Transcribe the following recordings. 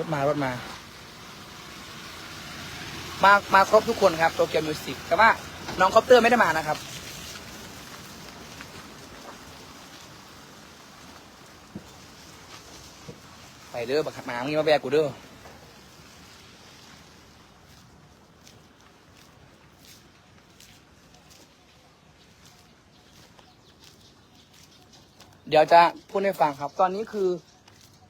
รถมารถมา มามาครบทุกคนครับโตเกียวมิวสิกแต่ว่าน้องคอปเตอร์ไม่ได้มานะครับ ไปเด้อบักหมางอย่ามาแบกกูเด้อเดี๋ยวจะพูดให้ฟังครับ ตอนนี้คือ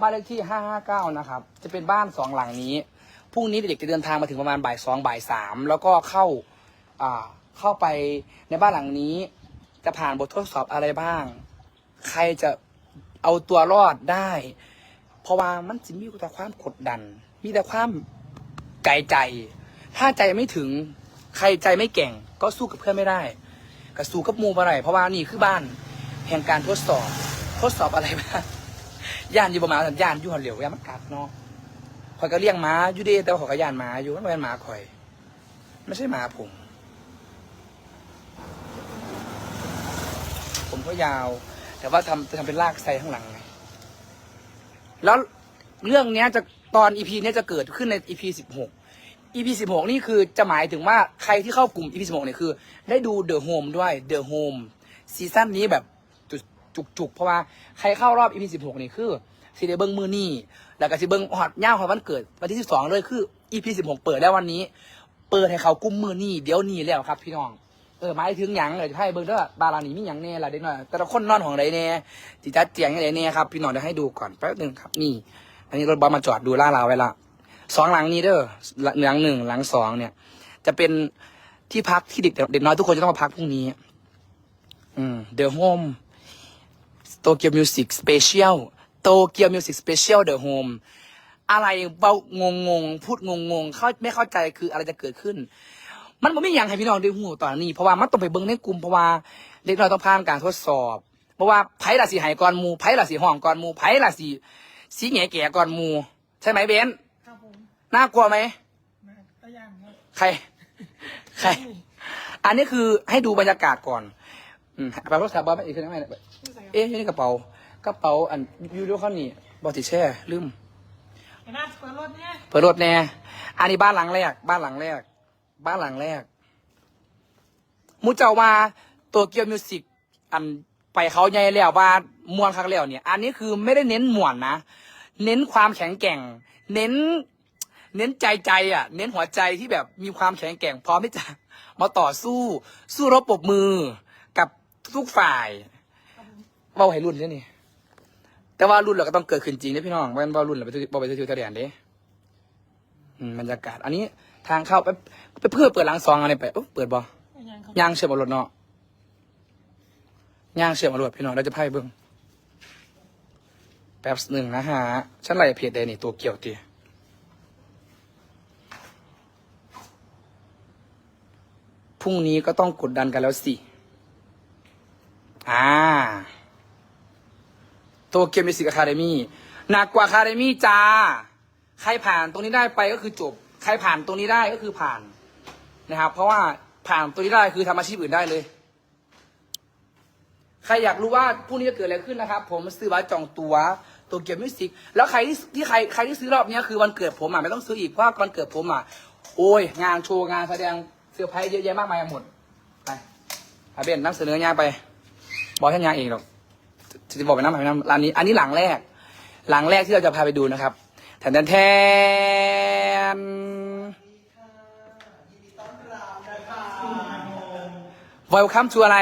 บ้านเลขที่ 559 นะครับ จะเป็นบ้านสองหลังนี้ พรุ่งนี้เด็กๆจะเดินทางมาถึงประมาณบ่ายสองบ่ายสามแล้วก็เข้าอ่าเข้าไปในบ้านหลังนี้ จะผ่านบททดสอบอะไรบ้าง ใครจะเอาตัวรอดได้ เพราะว่ามันจะมีแต่ความกดดัน มีแต่ความไกลใจ ถ้าใจไม่ถึง ใครใจไม่เก่ง ก็สู้กับเพื่อนไม่ได้ก็สู้กับมูอะไรเพราะว่านี่คือบ้าน แห่งการทดสอบ ทดสอบอะไรบ้าง ย่านอยู่ประมาณสัญญาณอยู่หันเหลียวยามมันกัดเนาะข่อยก็เลี้ยงหมาอยู่เดีแต่ว่าข่อยก็ย่านหมาอยู่มันเป็นหมาข่อย ไม่ใช่หมาผม ผมก็ยาว แต่ว่าทำจะทำเป็นลากไซข้างหลังไงแล้วเรื่องเนี้ยจะตอนอีพีนี้จะเกิดขึ้นในอีพีสิบหกอีพีสิบหกนี่คือจะหมายถึงว่าใครที่เข้ากลุ่มอีพีสิบหกเนี่ยคือ ได้ดูเดอะโฮมด้วยเดอะโฮมซีซั่นนี้แบบ จุกๆ เพราะว่าใครเข้ารอบอีพีสิบหกนี่คือซีเดเบิงมือนี่แล้วก็ซีเบิงฮอตย่าฮอตวันเกิดวันที่สิบสองเลยคืออีพีสิบหกเปิดแล้ววันนี้ เปิดให้เขากลุ่มมือนี่เดี๋ยวนี้แล้วครับพี่น้องเออหมายถึงหยังเลยให้เบิ่งเด้อบารานี่มีหยังแน่ล่ะเด็กน้อยแต่ละคนนอนของไรแน่จิจัดเจียงยังไงแน่ครับพี่น้องเดี๋ยวให้ดูก่อนแป๊บหนึ่งครับนี่ อันนี้รถบัสมาจอดดูล่าราไว้ละสองหลังนี้เด้อหลังหนึ่งหลังสองเนี่ย จะเป็นที่พักที่เด็กเด็กน้อยทุกคนจะต้องมาพักพรุ่งนี้ อืม The Home โตเกียวมิวสิกสเปเชียลโตเกียวมิวสิกสเปเชียลเดอะโฮมอะไรเบางงงๆพูดงงงๆเข้าไม่เข้าใจคืออะไรจะเกิดขึ้น มันไม่มีอย่างให้พี่น้องได้หูตอนนี้ เพราะว่ามันต้องไปเบิ้งในกลุ่มเพราะว่าเด็กน้อยต้องผ่านการทดสอบ เพราะว่าไผ่ละสีหายก่อนหมูไผ่ละสีห้องก่อนหมูไผ่ละสีสีแง่แก่ก่อนหมู ใช่ไหมเบนครับผมน่ากลัวไหมมาตะย่างครับใครใครอันนี้คือให้ดูบรรยากาศก่อนอืมไปรถขับบอสไปอีกคือทำไมเนี่ยนี่ใส่ครับเอ๊ะอยู่ในกระเป๋ากระเป๋าอันอยูดูเขานี่บอติแช่ลืมไอ้หน้าเปิดรถเนี่ยเปิดรถแน่อันนี้บ้านหลังแรก บ้านหลังแรก บ้านหลังแรกมูเจ้าว่าตัวเกียวมิวสิกอันไปเขาใหญ่แล้วว่ามวนครั้งแล้วเนี่ย อันนี้คือไม่ได้เน้นมวนนะ เน้นความแข็งแกร่ง เน้น เน้นใจใจอะ เน้นหัวใจที่แบบมีความแข็งแกร่งพร้อมที่จะมาต่อสู้ สู้รบปรบมือกับทุกฝ่าย เบาให้รุ่นใช่นี่ แต่ว่ารุ่นเราก็ต้องเกิดขึ้นจริงนะพี่น้องว่ารุ่นเราไปบอไปทิวทะเลนเด้อืมบรรยากาศ อันนี้ทางเข้าไปไปเพื่อเปิดหลังซองอะไรไปเอ้าเปิดบอไอ้ยังครับย่างเชื่อมรถเนาะย่างเชื่อมรถพี่น้องเราจะไพ่เบิ้งแป๊บหนึ่งนะฮะฉันไล่เพจใดนี่ตัวเกี่ยวตีพรุ่งนี้ก็ต้องกดดันกันแล้วสิ อ่า ตัวเกมมิวสิกอะคาเดมี่หนักกว่าอะคาเดมี่จ้า ใครผ่านตรงนี้ได้ไปก็คือจบ ใครผ่านตรงนี้ได้ก็คือผ่านนะครับ เพราะว่าผ่านตัวนี้ได้คือทำอาชีพอื่นได้เลย ใครอยากรู้ว่าพรุ่งนี้จะเกิดอะไรขึ้นนะครับ ผมซื้อบัตรจองตัวตัวเกียวมิวสิกแล้วใครที่ที่ใครใครที่ซื้อรอบนี้คือวันเกิดผมอะไม่ต้องซื้ออีกเพราะว่าวันเกิดผมอะโอ้ย งานโชว์งานแสดงเซอร์ไพรส์เยอะแยะมากมายหมดไปอาเบนนำเสนองานไป บอกแค่งานเองหรอก จะบอกไปน้ำไปน้ำร้านนี้ อันนี้หลังแรก หลังแรกที่เราจะพาไปดูนะครับแทนแทนแทนวอลคัมทูอะไร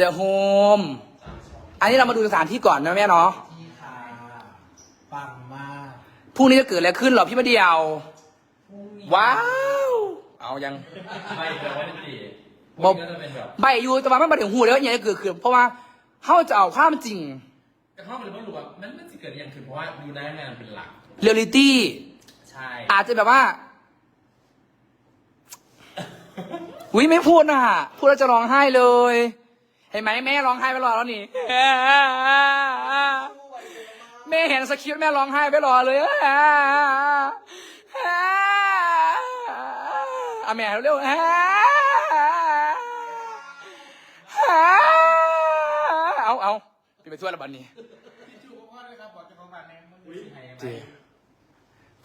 The Home อันนี้เรามาดูสถานที่ก่อนนะแม่เนาะพี่ค่ะปังมากพรุ่งนี้จะเกิดอะไรขึ้นเหรอพี่มาเดียวพรุ่งนี้ว้าว เอายังไม่แต่ว่าดีบอก็จะเป็นแบบใบอยู่แต่ว่าไม่มาถึงหูเลยว่าอย่างนี้เกิดขึ้นเพราะว่า เขาจะเอาความจริงกระท่อมมันไม่รู้ว่ามันมันจะเกิดอย่างคือเพราะว่าดูได้งานเป็นหลัก เรียลิตี้ใช่อาจจะแบบว่าอุ้ยไม่พูดนะพูดแล้วจะร้องไห้เลย เห็นไหมแม่ร้องไห้ไปรอแล้วนี่แม่เห็นสคริปต์แม่ร้องไห้ไปรอเลยอะแม่เร็วๆ เอาเอาไปไปทั่วแล้วบันนี้พี่ชูพ่อด้วยครับบอกเจะของบาทแน่มันอุ้ยไทยจริง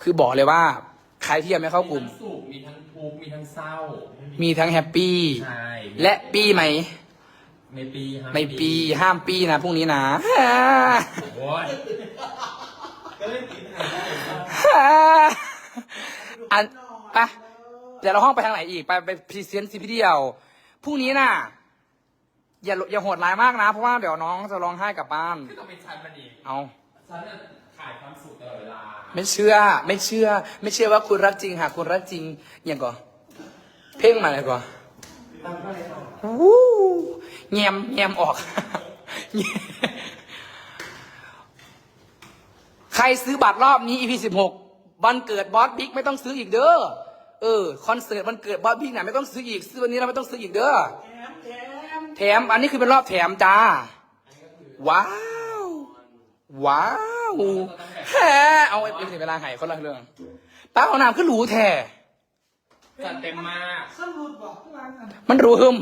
คือบอกเลยว่า ใครที่ยังไม่เข้ากลุ่มมีทั้งสุขมีทั้งทุกข์มีทั้งเศร้า มีทั้งแฮปปี้ใช่ และปีไหมไม่ปีฮะไม่ปีห้ามปีนะพรุ่งนี้นะ โอ้ยก็เล่นตีไทยได้อันไปะเดี๋ยวเราห้องไปทางไหนอีก ไปไปพรีเซนต์ซีพีเดียวพรุ่งนี้น่ะ อย่าอย่าโหดร้ายมากนะ เพราะว่าเดี๋ยวน้องจะร้องไห้กลับบ้าน คือต้องเป็นฉันมันอีกเอาฉันน่ะขายความสุขตลอดเวลาไม่เชื่อ ไม่เชื่อ ไม่เชื่อว่าคุณรักจริงหากคุณรักจริงอย่างก่อนเพ่งมาเลยก่อนวู้แงมแงมออก ใครซื้อบัตรรอบนี้ EP สิบหกวันเกิดบอสบิ๊กไม่ต้องซื้ออีกเด้อเออคอนเสิร์ตวันเกิดบอสบิ๊กน่ะไม่ต้องซื้ออีกซื้อวันนี้เราไม่ต้องซื้ออีกเด้อแถม แถมแถมอันนี้คือเป็นรอบแถมจ้า ว้าว ว้าวแฮเอาไอ้เป็นเวลาหายคนละเรื่องป้าเอาน้ำขึ้นหรูแท้จัดเต็มมากสรุปบอกทุกวันกันมันรู้หึม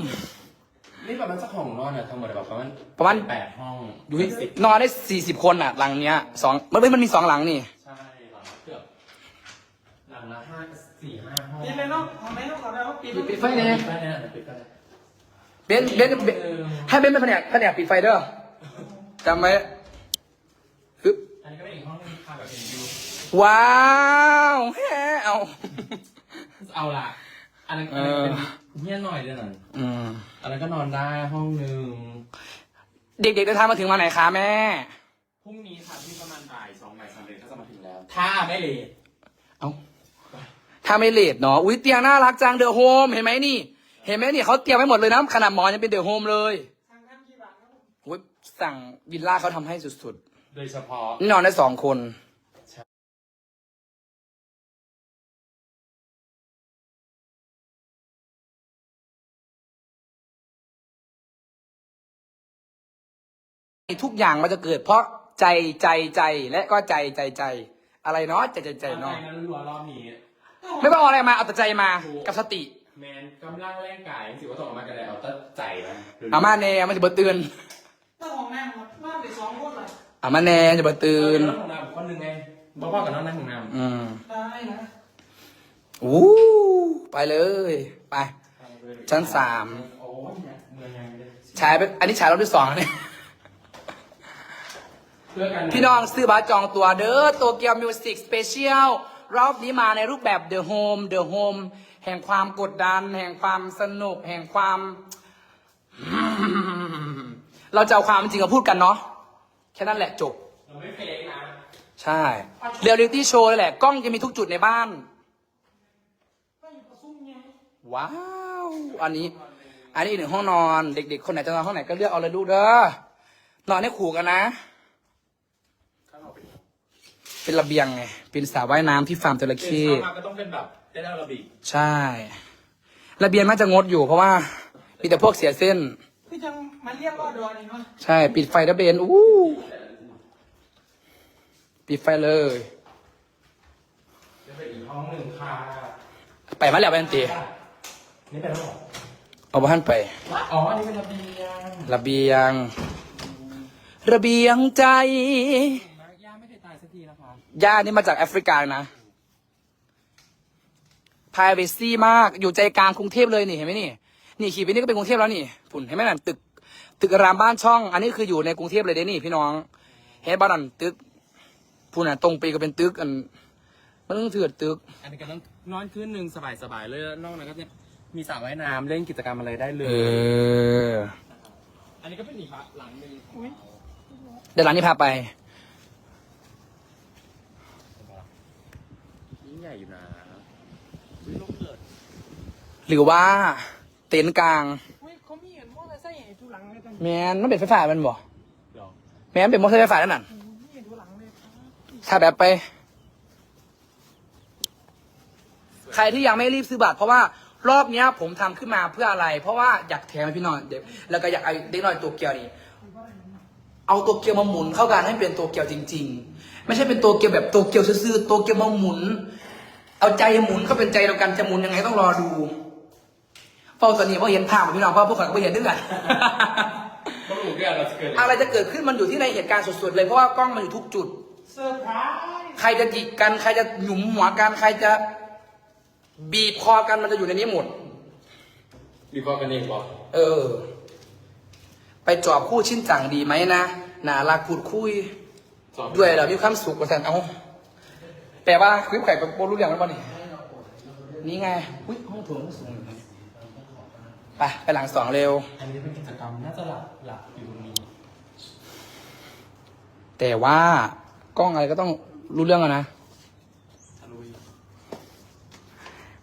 นี่ประมาณสักของนอนเนี่ยทั้งหมดแบบประมาณประมาณแปดห้องดูให้นอนได้สี่สิบคนอะหลังเนี้ยสองมันไม่มันมีสองหลังนี่ใช่หลังละเกือบหลังละห้าสี่ห้าห้องนี่เลยเนาะของไม่ต้องขอแล้วปิดปิดไฟเนี่ยปิดไฟเนี่ยปิดไฟ เบนเบนเบนให้เบนเป็นแผนกแผนกปิดไฟเด้อจำไว้ฮึบอันนี้ก็เป็นอีกห้องนึงค่ะแบบเป็นวิวว้าวแฮเอาเอาล่ะ อันนั้นอันนั้นเป็นเฮี้ยหน่อยเดียวหน่อยอืมอันนั้นก็นอนได้ห้องหนึ่งเด็กๆเดินทางมาถึงมาไหนคะแม่ พรุ่งนี้ค่ะที่ประมาณบ่ายสองบ่ายสามเดือนก็จะมาถึงแล้ว ถ้าไม่เลทเอาถ้าไม่เลทเนาะ อุ้ยเตียงน่ารักจังเดอะโฮมเห็นไหมนี่ เห็นไหมนี่เขาเตรียมไว้หมดเลยนะขนาดหมอนยังเป็นเดอะโฮมเลยทางท่านกี่บาทครับผมอุ้ยสั่งวิลล่าเขาทำให้สุดโดยเฉพาะ ๆนี่นอนได้สองคน ทุกอย่างมันจะเกิดเพราะใจใจใจและก็ใจใจใจ อะไรเนาะใจใจใจอะไรเนาะนั้นรัวรอบนี้ ไม่ต้องเอาอะไรมาเอาแต่ใจมากับสติ แมนกำลังแรงกายสิว่าต้องออกมากันเลยเอาแต่ใจนะอามาแน่มันจะเบิดตื่นเจ้าของแม่หมดนอนไปสองคนเลยอามาแน่จะเบิดตื่นน้องของน้ำคนหนึ่งไงบอกว่ากับน้องนั่งของน้ำอืมได้นะอู้ไปเลย ไป ชั้นสาม โอ้ยเนี่ยเมืองยังเลยฉายไปอันนี้ฉายรอบที่สองแล้วเนี่ยเพื่อกันพี่น้องซื้อบัตรจองตัวเด้อโตเกียวมิวสิกสเปเชียลรอบนี้มาในรูปแบบเดอะ โฮมเดอะโฮมแห่งความกดดัน แห่งความสนุก แห่งความ เราจะเอาความจริงมาพูดกันเนาะแค่นั้นแหละจบ เราไม่เฟกนะใช่เรียลลิตี้โชว์เลยแหละ กล้องจะมีทุกจุดในบ้านก็อยู่ประซุ่มไงว้าว อันนี้ อันนี้อีกหนึ่งห้องนอน เด็กๆ คนไหนจะนอนห้องไหนก็เลือกเอาเลยลูกเด้อนอนให้ขู่กันนะ เป็นระเบียงไง เป็นสระว่ายน้ำที่ฟาร์มจระเดินเข้เข้ามาก็ต้องเป็นแบบ เต้นอาราบิกใช่ ระเบียงน่าจะงดอยู่เพราะว่ามีแต่พวกเสียเส้นพี่จังมาเรียกรอดอนี่เนาะใช่ ปิดไฟระเบนอู้ปิดไฟเลย จะเป็นอีกห้องหนึ่งค่ะไปมาแล้วแบนตีนี่เป็นห้องเอาบ้านไป อ๋ออันนี้เป็นระเบียงระเบียง ระเบียงใจ ย่าไม่เคยตายสักทีนะคะ ย่านี่มาจากแอฟริกานะ p r i เวซี่มากอยู่ใจกลางกรุงเทพเลยนี่เห็นไหมนี่ นี่ขี่ไปนี่ก็เป็นกรุงเทพแล้วนี่ฝุ่นเห็นไหมนั่นตึก ตึกรามบ้านช่อง อันนี้คืออยู่ในกรุงเทพเลยเด้นี่พี่น้องเห็นบ้านนั่นตึกพุ่นอะตรงไปก็เป็นตึกอันมันต้องเถื่อนตึก อันนี้ก็ต้องนอนคืนหนึ่งสบายๆเลยแล้วนอกนั้นก็จะมีสระว่ายน้ำเล่นกิจกรรมอะไรได้เลเอยออันนี้ก็เป็นอีกหลังหนึ่งอุ้ยเดี๋ยวหลังนี้พาไป ยิ่งใหญ่อยู่นะวิโลกเกิด หรือว่าเต็นท์กลางอุ้ยเขามีเห็นมอเตอร์ไซค์เห็นทุหลังเลยตอนแมนมันเป็นไฟฟ้ามันบ่เดี๋ยวแมนเป็นมอเตอร์ไซค์ไฟฟ้าแล้วนั่นนี้เห็นทุหลังเลยครับถ้าแบบไป ใครที่ยังไม่รีบซื้อบัตรเพราะว่ารอบเนี้ย ผมทำขึ้นมาเพื่ออะไร เพราะว่าอยากแถมให้พี่น้องเด็กแล้วก็อยากเอาเด็กน้อยตัวเกียวนี่เอาตัวเกียวมาหมุนเข้ากันให้เป็นตัวเกียวจริง ๆ ไม่ใช่เป็นตัวเกียวแบบตัวเกียวซื่อๆตัวเกียวมาหมุน เอาใจหมุนก็เป็นใจเดียวกันจะหมุนยังไงต้องรอดู เพราะตอนนี้พอเห็นภาพของพี่น้องเพราะพวกเขาก็ไม่เห็นด้วยกัน ต้องรู้เรื่องเราจะเกิดอะไรจะเกิดขึ้นมันอยู่ที่ในเหตุการณ์สุดๆเลยเพราะว่ากล้องมันอยู่ทุกจุด เซอร์ไพรส์ใครจะจิกกันใครจะหยุมหัวกันใครจะบีบคอกันมันจะอยู่ในนี้หมดดีกว่ากันเองบอกเออ ไปจอบคู่ชิ้นจังดีไหมนะน่ารักพูดคุยด้วยเรามีความสุขกว่าแทนเอาแปลว่าคุยกับไข่กับโบรู้เรื่องแล้วป่ะนี่นี่ไงอุ้ยห้องโถงก็สูงอยู่นะ ไปไปหลังสองเร็ว อันนี้เป็นกิจกรรมน่าจะหลักหลักอยู่ตรงนี้ แต่ว่ากล้องอะไรก็ต้องรู้เรื่องอะนะทะลุย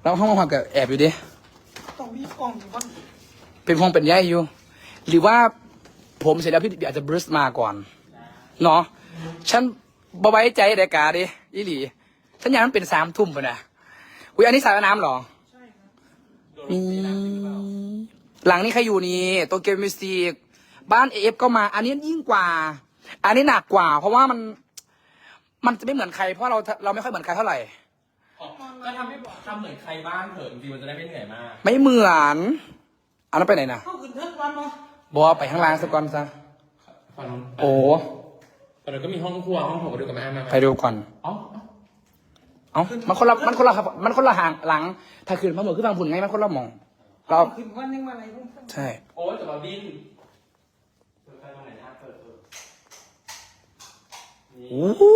แล้วห้องความกับแอบอยู่ดิต้องมีกล้องอยู่บ้างเป็นห้องเป็นแย่อยู่ หรือว่าผมเสร็จแล้วพี่อาจจะบริสมาก่อนเนาะฉันบไว้ใจรายการดิอีหลีฉันอยากให้มันเป็นสามทุ่มไปนะอุ้ยอันนี้สระน้ำเหรอใช่ครับ มีหลังนี้ใครอยู่นี่โตเกียวมิวสิกบ้านเอฟก็มา อันนี้ยิ่งกว่า อันนี้หนักกว่า เพราะว่ามันมันจะไม่เหมือนใครเพราะเราเราไม่ค่อยเหมือนใครเท่าไหร่ ก็ทำให้ทำเหมือนใครบ้างเถอะจริงๆมันจะได้ไม่เหนื่อยมาก ไม่เหมือนอันนั้นไปไหนนะเข้าขึ้นเทิงวันเนาะบอไปข้างล่างสักก่อนซะฝั่งนู้นโอ้ตอนนั้นก็มีห้องครัวห้องผมไปดูกับแม่แม่ไปดูก่อน เอ้า เอ้ามันคนละมันคนละมันคนละห่างหลัง ถ้าคืนพระเหมือนขึ้นบางผุนไงมันคนละหมอง เราขึ้นวันหนึงวันไหนพุ่งใช่ โอ้ยแต่ว่าบินเปิดไฟตรงไหนนะเปิดเปิดโอ้